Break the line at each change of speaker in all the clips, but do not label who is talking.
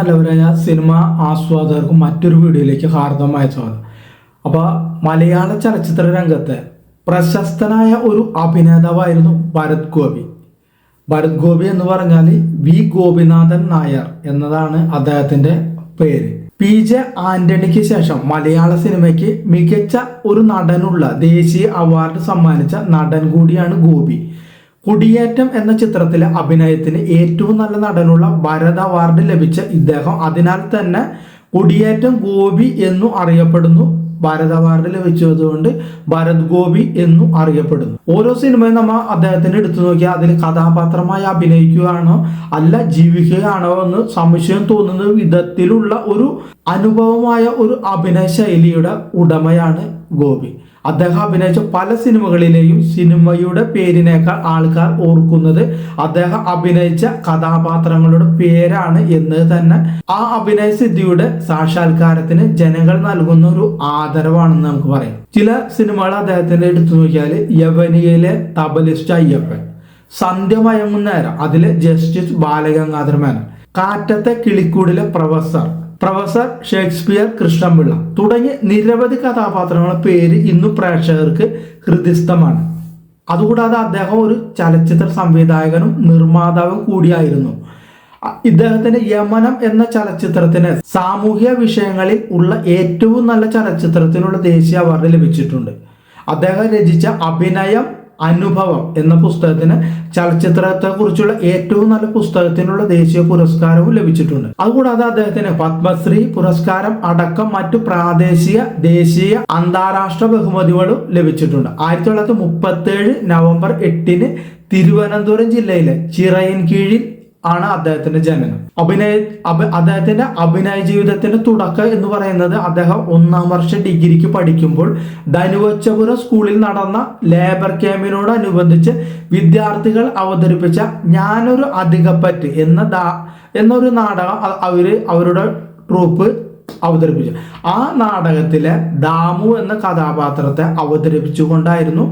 നല്ലവരായ സിനിമ ആസ്വാദകർക്കും മറ്റൊരു വീഡിയോയിലേക്ക് ഹാർദമായ സ്വാഗതം. അപ്പോൾ മലയാള ചലച്ചിത്ര രംഗത്തെ പ്രശസ്തനായ ഒരു അഭിനേതാവായിരുന്നു ഭരത് ഗോപി. ഭരത് ഗോപി എന്ന് പറഞ്ഞാൽ വി ഗോപിനാഥൻ നായർ എന്നതാണ് അദ്ദേഹത്തിന്റെ പേര്. പി ജെ ആന്റണിക്ക് ശേഷം മലയാള സിനിമയ്ക്ക് മികച്ച ഒരു നടനുള്ള ദേശീയ അവാർഡ് സമ്മാനിച്ച നടൻ കൂടിയാണ് ഗോപി. കുടിയേറ്റം എന്ന ചിത്രത്തിലെ അഭിനയത്തിന് ഏറ്റവും നല്ല നടനുള്ള ഭരത് അവാർഡ് ലഭിച്ച ഇദ്ദേഹം അതിനാൽ തന്നെ കുടിയേറ്റം ഗോപി എന്നു അറിയപ്പെടുന്നു. ഭാരത് അവാർഡ് ലഭിച്ചതുകൊണ്ട് ഭരത് ഗോപി എന്നും അറിയപ്പെടുന്നു. ഓരോ സിനിമയും നമ്മൾ അദ്ദേഹത്തിന് എടുത്തു നോക്കിയാൽ അതിൽ കഥാപാത്രമായി അഭിനയിക്കുകയാണോ അല്ല ജീവിക്കുകയാണോ എന്ന് സംശയം തോന്നുന്ന വിധത്തിലുള്ള ഒരു അനുഭവമായ ഒരു അഭിനയ ശൈലിയുടെ ഉടമയാണ് ഗോപി. അദ്ദേഹം അഭിനയിച്ച പല സിനിമകളിലെയും സിനിമയുടെ പേരിനേക്കാൾ ആൾക്കാർ ഓർക്കുന്നത് അദ്ദേഹം അഭിനയിച്ച കഥാപാത്രങ്ങളുടെ പേരാണ് എന്ന് തന്നെ ആ അഭിനയ സിദ്ധിയുടെ സാക്ഷാത്കാരത്തിന് ജനങ്ങൾ നൽകുന്ന ഒരു ആദരവാണെന്ന് നമുക്ക് പറയാം. ചില സിനിമകൾ അദ്ദേഹത്തിന്റെ എടുത്തു നോക്കിയാൽ യവനിയയിലെ തബലിസ്റ്റ് അയ്യപ്പൻ സന്ധ്യ മയങ്ങുന്ന അതിലെ ജസ്റ്റിസ് ബാലഗംഗാധര മേനൻ കാറ്റത്തെ കിളിക്കൂടിലെ പ്രൊഫസർ പ്രൊഫസർ ഷേക്സ്പിയർ കൃഷ്ണപിള്ള തുടങ്ങിയ നിരവധി കഥാപാത്രങ്ങളുടെ പേര് ഇന്നും പ്രേക്ഷകർക്ക് ഹൃദയസ്ഥമാണ്. അതുകൂടാതെ അദ്ദേഹം ഒരു ചലച്ചിത്ര സംവിധായകനും നിർമ്മാതാവും കൂടിയായിരുന്നു. ഇദ്ദേഹത്തിന്റെ ഇദ്ദേഹത്തിന് യമനം എന്ന ചലച്ചിത്രത്തിന് സാമൂഹ്യ വിഷയങ്ങളിൽ ഉള്ള ഏറ്റവും നല്ല ചലച്ചിത്രത്തിനുള്ള ദേശീയ അവാർഡ് ലഭിച്ചിട്ടുണ്ട്. അദ്ദേഹം രചിച്ച അഭിനയം അനുഭവം എന്ന പുസ്തകത്തിന് ചലച്ചിത്രത്തെ കുറിച്ചുള്ള ഏറ്റവും നല്ല പുസ്തകത്തിനുള്ള ദേശീയ പുരസ്കാരവും ലഭിച്ചിട്ടുണ്ട്. അതുകൂടാതെ അദ്ദേഹത്തിന് പത്മശ്രീ പുരസ്കാരം അടക്കം മറ്റു പ്രാദേശിക ദേശീയ അന്താരാഷ്ട്ര ബഹുമതികളും ലഭിച്ചിട്ടുണ്ട്. ആയിരത്തി തൊള്ളായിരത്തി മുപ്പത്തി ഏഴ് നവംബർ എട്ടിന് തിരുവനന്തപുരം ജില്ലയിലെ ചിറയൻകീഴിൽ ആണ് അദ്ദേഹത്തിന്റെ ജനനം. അഭിനയ അദ്ദേഹത്തിന്റെ അഭിനയ ജീവിതത്തിന്റെ തുടക്കം എന്ന് പറയുന്നത് അദ്ദേഹം ഒന്നാം വർഷ ഡിഗ്രിക്ക് പഠിക്കുമ്പോൾ ധനുവച്ചപുരം സ്കൂളിൽ നടന്ന ലേബർ ക്യാമ്പിനോട് അനുബന്ധിച്ച് വിദ്യാർത്ഥികൾ അവതരിപ്പിച്ച ഞാനൊരു അധികപ്പറ്റ് എന്ന ദാ- എന്നൊരു നാടകം അവർ അവരുടെ ട്രൂപ്പ് അവതരിപ്പിച്ചു. ആ നാടകത്തിലെ ദാമു എന്ന കഥാപാത്രത്തെ അവതരിപ്പിച്ചുകൊണ്ടായിരുന്നു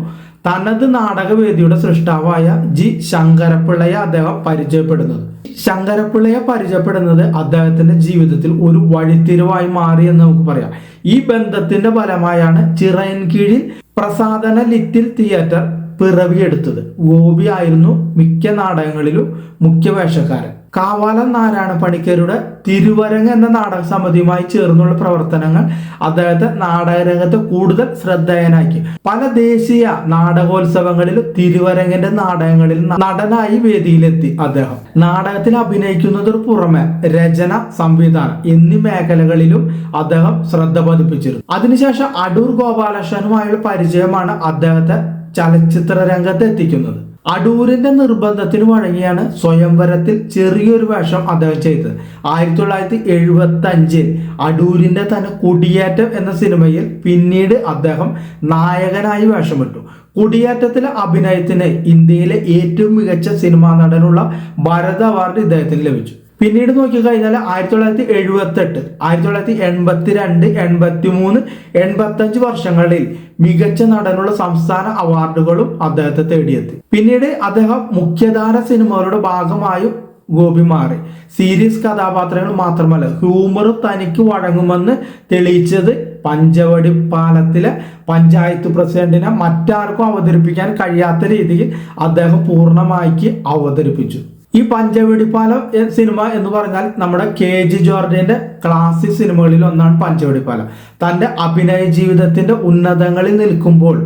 തനത് നാടകവേദിയുടെ സൃഷ്ടാവായ ജി. ശങ്കരപ്പിള്ളയെ അദ്ദേഹം പരിചയപ്പെടുന്നത്. ശങ്കരപ്പിള്ളയെ പരിചയപ്പെടുന്നത് അദ്ദേഹത്തിന്റെ ജീവിതത്തിൽ ഒരു വഴിത്തിരിവായി മാറി എന്ന് നമുക്ക് പറയാം. ഈ ബന്ധത്തിന്റെ ഫലമായാണ് ചിറയൻ കീഴിൽ പ്രസാദന ലിറ്റിൽ തിയേറ്റർ പിറവിയെടുത്തത്. ഗോപി ആയിരുന്നു മിക്ക നാടകങ്ങളിലും മുഖ്യ വേഷക്കാരൻ കാവാലം നാരായണ പണിക്കരുടെ തിരുവരങ്ങ എന്ന നാടക സമിതിയുമായി ചേർന്നുള്ള പ്രവർത്തനങ്ങൾ അദ്ദേഹത്തെ നാടകരംഗത്ത് കൂടുതൽ ശ്രദ്ധേയനാക്കി. പല ദേശീയ നാടകോത്സവങ്ങളിൽ തിരുവരങ്ങന്റെ നാടകങ്ങളിൽ നടനായി വേദിയിലെത്തി അദ്ദേഹം. നാടകത്തിൽ അഭിനയിക്കുന്നതിന് പുറമെ രചന സംവിധാനം എന്നീ മേഖലകളിലും അദ്ദേഹം ശ്രദ്ധ പതിപ്പിച്ചിരുന്നു. അതിനുശേഷം അടൂർ ഗോപാലകൃഷ്ണനുമായുള്ള പരിചയമാണ് അദ്ദേഹത്തെ ചലച്ചിത്ര രംഗത്ത് എത്തിക്കുന്നത്. അടൂരിന്റെ നിർബന്ധത്തിന് വഴങ്ങിയാണ് സ്വയംവരത്തിൽ ചെറിയൊരു വേഷം അദ്ദേഹം ചെയ്തത്. ആയിരത്തി തൊള്ളായിരത്തി എഴുപത്തി അഞ്ചിൽ അടൂരിന്റെ തന്നെ കുടിയേറ്റം എന്ന സിനിമയിൽ പിന്നീട് അദ്ദേഹം നായകനായി വേഷമിട്ടു. കുടിയേറ്റത്തിലെ അഭിനയത്തിന് ഇന്ത്യയിലെ ഏറ്റവും മികച്ച സിനിമാ നടനുള്ള ഭാരത് അവാർഡ് ഇദ്ദേഹത്തിന് ലഭിച്ചു. പിന്നീട് നോക്കിക്കഴിഞ്ഞാൽ ആയിരത്തി തൊള്ളായിരത്തി എഴുപത്തി എട്ട് ആയിരത്തി തൊള്ളായിരത്തി എൺപത്തി രണ്ട് എൺപത്തി മൂന്ന് എൺപത്തി അഞ്ച് വർഷങ്ങളിൽ മികച്ച നടനുള്ള സംസ്ഥാന അവാർഡുകളും അദ്ദേഹത്തെ തേടിയെത്തി. പിന്നീട് അദ്ദേഹം മുഖ്യധാര സിനിമകളുടെ ഭാഗമായും ഗോപി മാറി. സീരിയസ് കഥാപാത്രങ്ങൾ മാത്രമല്ല ഹ്യൂമർ തനിക്ക് വഴങ്ങുമെന്ന് തെളിയിച്ചത് പഞ്ചവടി പാലത്തിലെ പഞ്ചായത്ത് പ്രസിഡന്റിനെ മറ്റാർക്കും അവതരിപ്പിക്കാൻ കഴിയാത്ത രീതിയിൽ അദ്ദേഹം പൂർണമാക്കി അവതരിപ്പിച്ചു. ഈ പഞ്ചവടിപ്പാലം സിനിമ എന്ന് പറഞ്ഞാൽ നമ്മുടെ കെ ജി ജോർജിന്റെ ക്ലാസിക് സിനിമകളിൽ ഒന്നാണ് പഞ്ചവടിപ്പാലം. തന്റെ അഭിനയ ജീവിതത്തിന്റെ ഉന്നതങ്ങളിൽ നിൽക്കുമ്പോൾ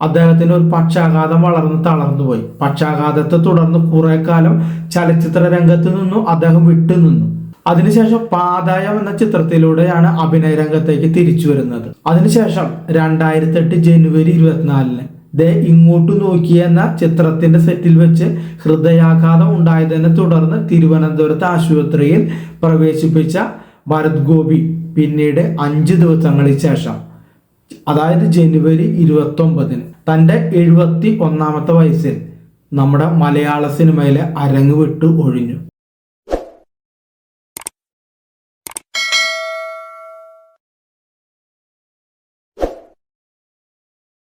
അദ്ദേഹത്തിന് ഒരു പക്ഷാഘാതം വളർന്ന് തളർന്നു പോയി. പക്ഷാഘാതത്തെ തുടർന്ന് കുറെ കാലം ചലച്ചിത്ര രംഗത്ത് നിന്നും അദ്ദേഹം വിട്ടുനിന്നു അതിനുശേഷം പാതായം എന്ന ചിത്രത്തിലൂടെയാണ് അഭിനയ രംഗത്തേക്ക് തിരിച്ചു വരുന്നത്. അതിനുശേഷം രണ്ടായിരത്തി എട്ട് ജനുവരി ഇരുപത്തിനാലിന് ദേ ഇങ്ങോട്ട് നോക്കി എന്ന ചിത്രത്തിന്റെ സെറ്റിൽ വെച്ച് ഹൃദയാഘാതം ഉണ്ടായതിനെ തുടർന്ന് തിരുവനന്തപുരത്ത് ആശുപത്രിയിൽ പ്രവേശിപ്പിച്ച ഭരത് ഗോപി പിന്നീട് അഞ്ച് ദിവസങ്ങൾക്ക് ശേഷം. അതായത് ജനുവരി ഇരുപത്തി ഒമ്പതിന് തന്റെ എഴുപത്തി ഒന്നാമത്തെ വയസ്സിൽ നമ്മുടെ മലയാള സിനിമയിലെ അരങ്ങ് ഒഴിഞ്ഞു.